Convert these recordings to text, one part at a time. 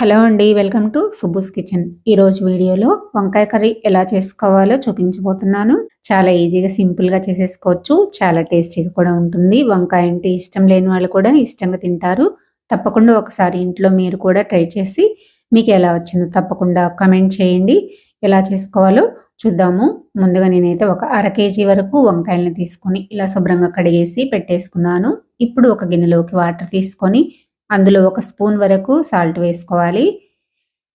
Hello అండి welcome to సుబ్బుస్ kitchen. ఈరోజు వీడియోలో వంకాయ కర్రీ ఎలా చేసుకోవాలో చూపించబోతున్నాను. చాలా ఈజీగా సింపుల్గా చేసేసుకోవచ్చు. చాలా టేస్టీగా కూడా ఉంటుంది. వంకాయ అంటే ఇష్టం లేని వాళ్ళు కూడా ఇష్టంగా తింటారు. తప్పకుండా ఒకసారి ఇంట్లో మీరు కూడా ట్రై చేసి మీకు ఎలా వచ్చిందో తప్పకుండా కమెంట్ చేయండి. ఎలా చేసుకోవాలో చూద్దాము. ముందుగా నేనైతే ఒక అర కేజీ వరకు వంకాయల్ని తీసుకొని ఇలా శుభ్రంగా కడిగేసి పెట్టేసుకున్నాను. ఇప్పుడు ఒక గిన్నెలోకి వాటర్ తీసుకొని అందులో ఒక స్పూన్ వరకు సాల్ట్ వేసుకోవాలి.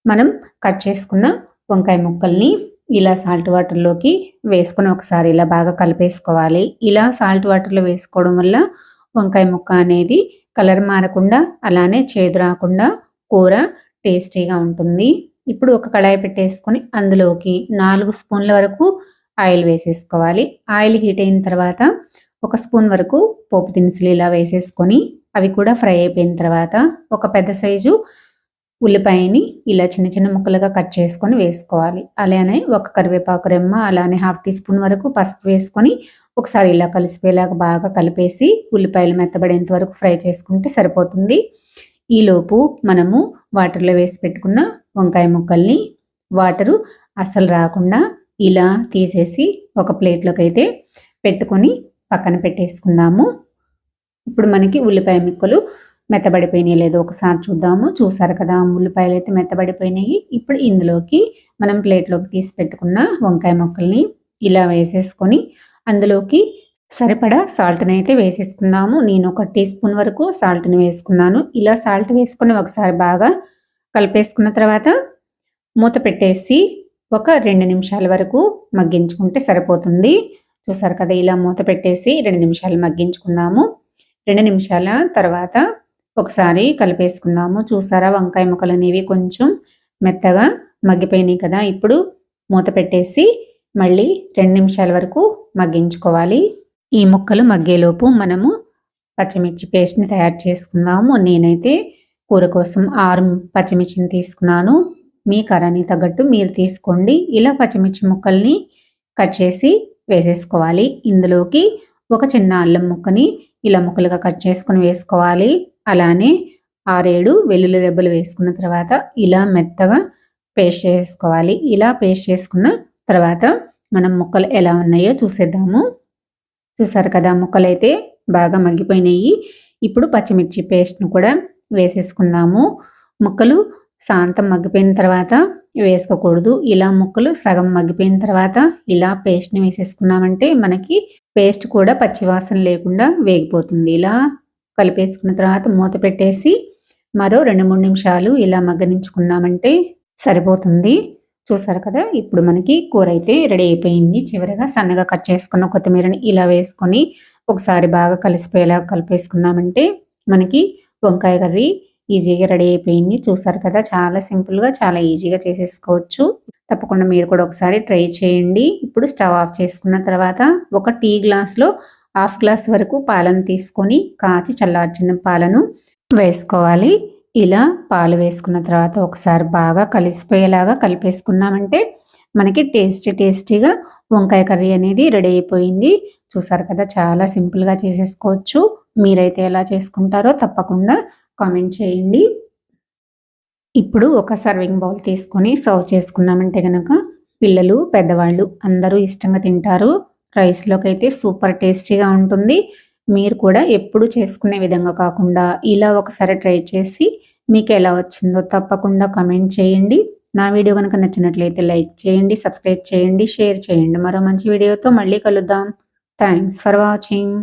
మనం కట్ చేసుకున్న వంకాయ ముక్కల్ని ఇలా సాల్ట్ వాటర్లోకి వేసుకుని ఒకసారి ఇలా బాగా కలిపేసుకోవాలి. ఇలా సాల్ట్ వాటర్లో వేసుకోవడం వల్ల వంకాయ ముక్క అనేది కలర్ మారకుండా అలానే చేదు రాకుండా కూర టేస్టీగా ఉంటుంది. ఇప్పుడు ఒక కళాయి పెట్టేసుకొని అందులోకి నాలుగు స్పూన్ల వరకు ఆయిల్ వేసేసుకోవాలి. ఆయిల్ హీట్ అయిన తర్వాత ఒక స్పూన్ వరకు పోపు దినుసులు ఇలా వేసేసుకొని అవి కూడా ఫ్రై అయిపోయిన తర్వాత ఒక పెద్ద సైజు ఉల్లిపాయని ఇలా చిన్న చిన్న ముక్కలుగా కట్ చేసుకొని వేసుకోవాలి. అలానే ఒక కరివేపాకు రెమ్మ అలానే హాఫ్ టీ స్పూన్ వరకు పసుపు వేసుకొని ఒకసారి ఇలా కలిసిపోయేలాగా బాగా కలిపేసి ఉల్లిపాయలు మెత్తబడేంత వరకు ఫ్రై చేసుకుంటే సరిపోతుంది. ఈలోపు మనము వాటర్లో వేసి పెట్టుకున్న వంకాయ ముక్కల్ని వాటరు అస్సలు రాకుండా ఇలా తీసేసి ఒక ప్లేట్లోకి అయితే పెట్టుకొని పక్కన పెట్టేసుకుందాము. ఇప్పుడు మనకి ఉల్లిపాయ ముక్కలు మెత్తబడిపోయినాయి లేదో ఒకసారి చూద్దాము. చూసారు కదా ఉల్లిపాయలు అయితే మెత్తబడిపోయినాయి. ఇప్పుడు ఇందులోకి మనం ప్లేట్లోకి తీసి పెట్టుకున్న వంకాయ ముక్కల్ని ఇలా వేసేసుకొని అందులోకి సరిపడా సాల్ట్ని అయితే వేసేసుకుందాము. నేను ఒక టీ స్పూన్ వరకు సాల్ట్ని వేసుకున్నాను. ఇలా సాల్ట్ వేసుకుని ఒకసారి బాగా కలిపేసుకున్న తర్వాత మూత పెట్టేసి ఒక రెండు నిమిషాల వరకు మగ్గించుకుంటే సరిపోతుంది. చూసారు కదా ఇలా మూత పెట్టేసి రెండు నిమిషాలు మగ్గించుకుందాము. రెండు నిమిషాల తర్వాత ఒకసారి కలిపేసుకుందాము. చూసారా వంకాయ ముక్కలు అనేవి కొంచెం మెత్తగా మగ్గిపోయినాయి కదా ఇప్పుడు మూత పెట్టేసి మళ్ళీ రెండు నిమిషాల వరకు మగ్గించుకోవాలి. ఈ ముక్కలు మగ్గేలోపు మనము పచ్చిమిర్చి పేస్ట్ని తయారు చేసుకుందాము. నేనైతే కూర కోసం ఆరు పచ్చిమిర్చిని తీసుకున్నాను. మీ కరాన్ని తగ్గట్టు మీరు తీసుకోండి. ఇలా పచ్చిమిర్చి ముక్కల్ని కట్ చేసి వేసేసుకోవాలి. ఇందులోకి ఒక చిన్న అల్లం ముక్కని ఇలా ముక్కలుగా కట్ చేసుకుని వేసుకోవాలి. అలానే ఆరేడు వెల్లుల్లి రెబ్బలు వేసుకున్న తర్వాత ఇలా మెత్తగా పేస్ట్ చేసుకోవాలి. ఇలా పేస్ట్ చేసుకున్న తర్వాత మనం ముక్కలు ఎలా ఉన్నాయో చూసేద్దాము. చూసారు కదా ముక్కలు అయితే బాగా మగ్గిపోయినాయి. ఇప్పుడు పచ్చిమిర్చి పేస్ట్ను కూడా వేసేసుకుందాము. ముక్కలు శాంతం మగ్గిపోయిన తర్వాత వేసుకోకూడదు. ఇలా ముక్కలు సగం మగ్గిపోయిన తర్వాత ఇలా పేస్ట్ని వేసేసుకున్నామంటే మనకి పేస్ట్ కూడా పచ్చివాసన లేకుండా వేగిపోతుంది. ఇలా కలిపేసుకున్న తర్వాత మూత పెట్టేసి మరో రెండు మూడు నిమిషాలు ఇలా మగ్గనించుకున్నామంటే సరిపోతుంది. చూసారు కదా? ఇప్పుడు మనకి కూర అయితే రెడీ అయిపోయింది. చివరిగా సన్నగా కట్ చేసుకున్న కొత్తిమీరని ఇలా వేసుకొని ఒకసారి బాగా కలిసిపోయేలా కలిపేసుకున్నామంటే మనకి వంకాయ కర్రీ ఈజీగా రెడీ అయిపోయింది. చూసారు కదా చాలా సింపుల్గా చాలా ఈజీగా చేసేసుకోవచ్చు. తప్పకుండా మీరు కూడా ఒకసారి ట్రై చేయండి. ఇప్పుడు స్టవ్ ఆఫ్ చేసుకున్న తర్వాత ఒక టీ గ్లాస్లో హాఫ్ గ్లాస్ వరకు పాలను తీసుకొని కాచి చల్లార్చిన పాలను వేసుకోవాలి. ఇలా పాలు వేసుకున్న తర్వాత ఒకసారి బాగా కలిసిపోయేలాగా కలిపేసుకున్నామంటే మనకి టేస్టీ టేస్టీగా వంకాయ కర్రీ అనేది రెడీ అయిపోయింది. చూసారు కదా చాలా సింపుల్గా చేసేసుకోవచ్చు. మీరైతే ఎలా చేసుకుంటారో తప్పకుండా కామెంట్ చేయండి. ఇప్పుడు ఒక సర్వింగ్ బౌల్ తీసుకొని సర్వ్ చేసుకున్నామంటే కనుక పిల్లలు పెద్దవాళ్ళు అందరూ ఇష్టంగా తింటారు. రైస్లోకి అయితే సూపర్ టేస్టీగా ఉంటుంది. మీరు కూడా ఎప్పుడు చేసుకునే విధంగా కాకుండా ఇలా ఒకసారి ట్రై చేసి మీకు ఎలా వచ్చిందో తప్పకుండా కమెంట్ చేయండి. నా వీడియో కనుక నచ్చినట్లయితే లైక్ చేయండి సబ్స్క్రైబ్ చేయండి షేర్ చేయండి. మరో మంచి వీడియోతో మళ్ళీ కలుద్దాం. Thanks for watching.